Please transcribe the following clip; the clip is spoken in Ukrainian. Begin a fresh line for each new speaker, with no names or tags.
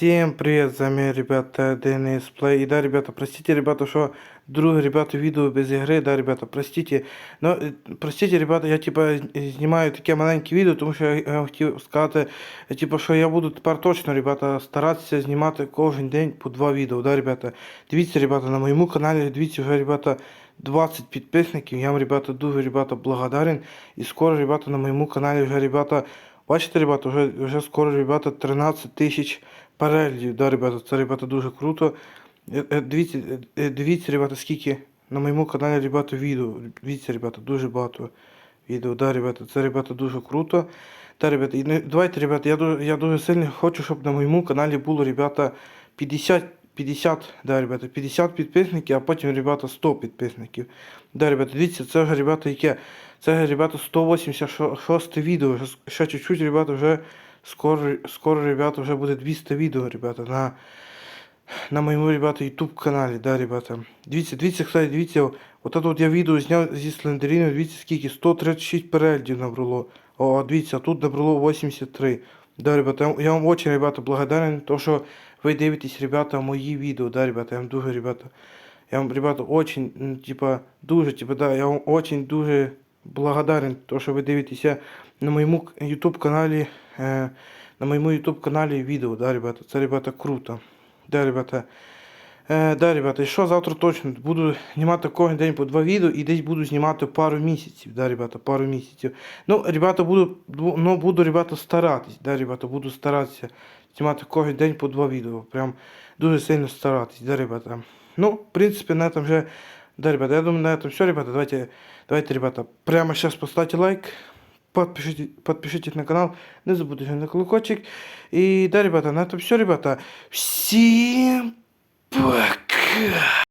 Всем привет, з вами, ребята, Денис Плей. И да, ребята, простите, ребята, что друге, ребята, видео без игры, да, ребята, простите. Но, е, простите, ребята, я, типа, е, знімаю таке маленьке відео, тому що я, я хотів сказати, типа, що я буду тепер точно, ребята, старатися знімати кожен день по два відео, да, ребята. Дивіться, ребята, на моєму каналі, дивіться, вже, ребята, 20 підписників. Я вам, ребята, дуже, ребята, благодарен. І скоро, ребята, на моєму каналі вже, ребята, бачите, ребята, вже, вже скоро, ребята, 13 тисяч переглядів. Да, ребята, це, ребята, дуже круто. Е, е, Дивіться, е, дивіться, ребята, скільки на моєму каналі, ребята, відео. Дивіться, ребята, дуже багато відео. Да, ребята, це, ребята, дуже круто. Та, ребята, і давайте, ребята, я я дуже сильно хочу, щоб на моєму каналі було, ребята, 50, 50, да, ребята, 50 підписників, а потім, ребята, 100 підписників. Да, ребята, дивіться, це вже, ребята, яке? Це, ребята, 186 відео. Ще чуть-чуть, ребята, вже скоро, скоро, ребята, вже буде 200 відео, ребята, на, на моєму, ребята, YouTube каналі, да, ребята. Дивіться, дивіться, кстати, дивіться, от це от я відео зняв зі слендеріною, дивіться, скільки, 136 переглядів набрало. О, а тут набрало 83. Да, ребята, я, я вам очень, ребята, благодарен, то, що ви дивитесь, ребята, мої відео, да, ребята, я вам дуже, ребята, я вам, ребята, очень, типа, дуже, типа, да, я вам очень дуже благодарен, то, що ви дивитеся на моєму YouTube каналі, е, на моєму YouTube каналі відео, да, ребята, це, ребята, круто. Да, ребята. Е, да, ребята, що завтра точно буду знімати кожен день по два відео і десь буду знімати пару місяців, да, ребята, пару місяців. Ну, ребята, буду, бу- ну, буду, ребята, старатись, да, ребята, буду старатися знімати кожен день по два відео. Прям дуже сильно старатись, да, ребята. Ну, в принципі, на этом же, да, ребята, я думаю, на этом все, ребята. Давайте, давайте, ребята, прямо сейчас поставьте лайк, подпишитесь, подпишитесь на канал, не забудьте на колокольчик. И да, ребята, на этом все, ребята. Всем пока!